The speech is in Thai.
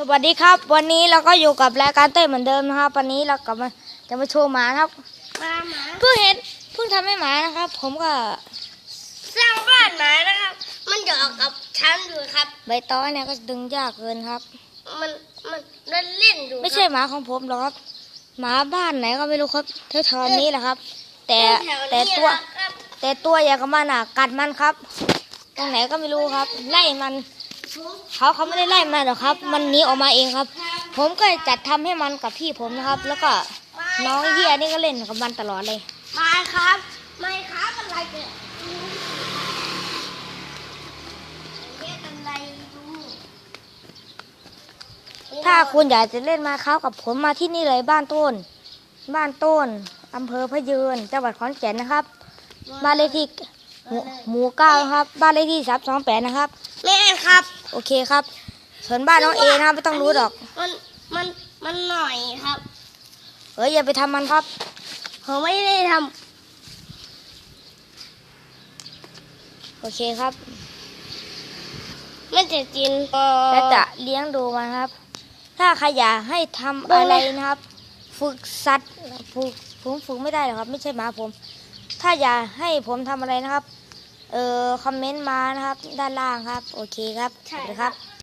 สวัสดีครับ วันนี้เราก็อยู่กับรายการเต้ยเหมือนเดิมนะครับ วันนี้เรากลับมาจะมาโชว์หมานะครับมาหมาเพิ่งเห็นเพิ่งทำให้หมานะครับ ผมก็สร้างบ้านหมานะครับ มันหยอกกับฉันอยู่ครับ ใบตองเนี่ยก็ดึงยากเกินครับ มันมันเล่นเล่นอยู่ไม่ใช่หมาของผมหรอกครับ หมาบ้านไหนก็ไม่รู้ครับแถวๆนี้แหละครับ แต่ถวๆแต่นี้ตัวนะครับแต่ตัวใหญ่กับมันอะกัดมันครับ ตรงไหนก็ไม่รู้ครับ ไล่มัน เขาเขาไม่ได้ไล่มันหรอกครับ มันหนีออกมาเองครับ ผมก็จัดทำให้มันกับพี่ผมนะครับ แล้วก็น้องเฮียนี่ก็เล่นกับมันตลอดเลยมาครับ ไม่ครับอะไรเนี่ยเรียกอะไรดูถ้าคุณอยากจะเล่นมาเข้ากับผมมาที่นี่เลยบ้านต้น บ้านต้นอำเภอพะเยืนจังหวัดขอนแก่นนะครับบ้านเลขที่ หมู่หมู่เก้านะครับ บ้านเลขที่สามสองแปดนะครับแม่ครับ โอเคครับ ส่วนบ้านน้องเอนะครับไม่ต้องรู้หรอก มันมันมันหน่อยครับ เอ้ยอย่าไปทำมันครับ ผมไม่ได้ทโอเคครับำมันจะกินเอ่อและจะเลี้ยงดูมันครับ ถ้าใครอยากให้ทำอะไรนะครับ ฝึกสัตว์ฝึกผมฝึกไม่ได้หรอกครับ ไม่ใช่หมาผม ถ้าอยากให้ผมทำอะไรนะครับ เออคอมเมนต์มานะครับ ด้านล่างครับ โอเคครับสวัสดีครับ